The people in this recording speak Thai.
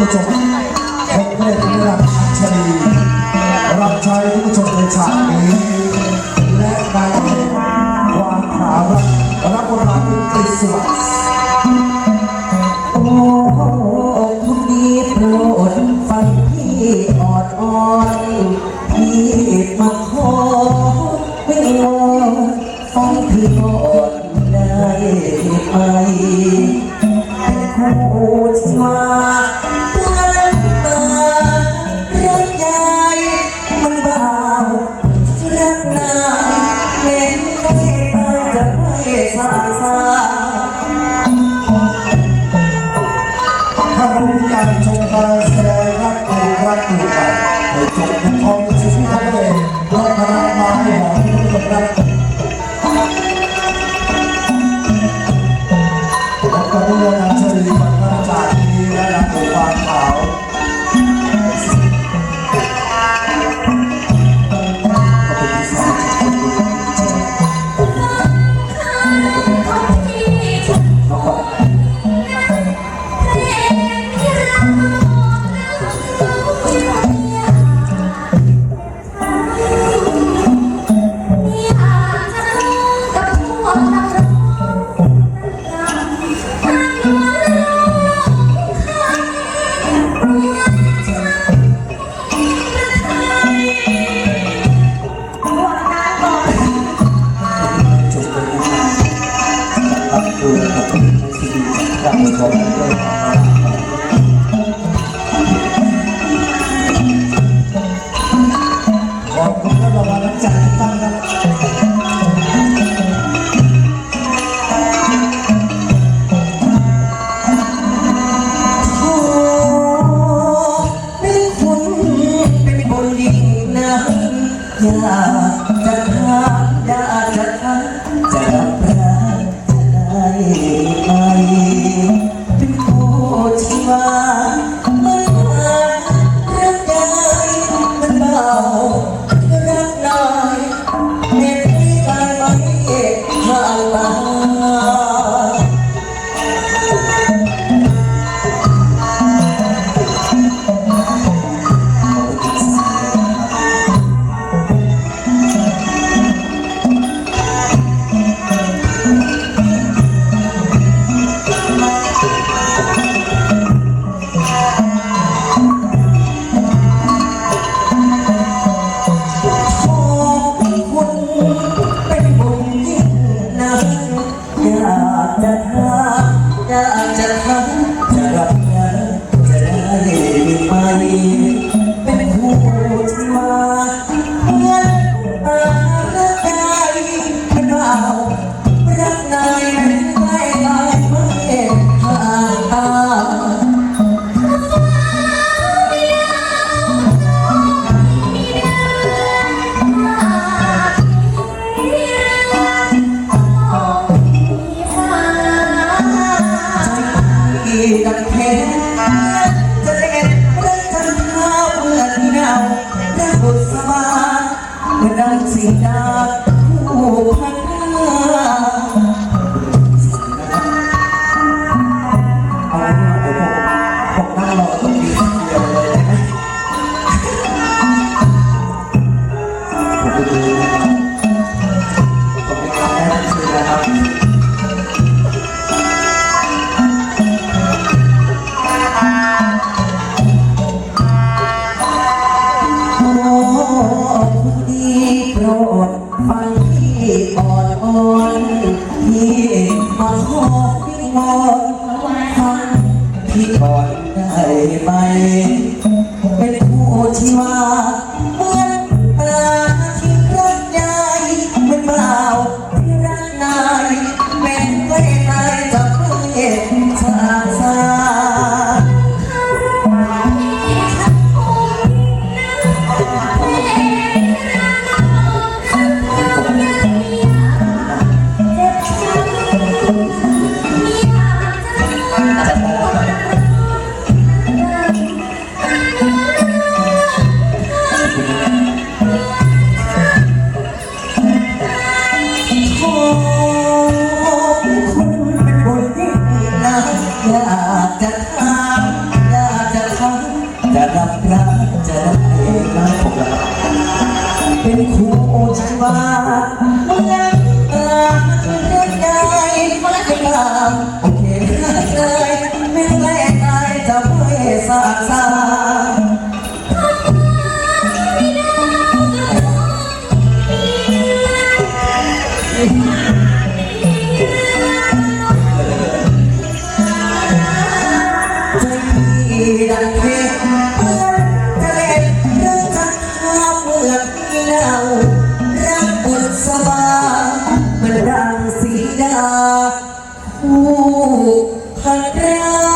ผู้ชมคงเพศนิรันรักชลีรับใช้ผู้ชมในฉากนี้ และไายเอกวานขารับรับบทบาทเป็นกฤษวัตร paz. ฉัน ดังแค่จะเห็นรักจันทราเมื่อที่เงะบทสบาเมื่ดังสีดาผู้พัน Thank you. อดไฟอ่อนอ่อนที่มาขอพี่วอนทำพี่ก่อนได้ไหมเป็นผู้ที่ว่าเมื่อ ผู้พระ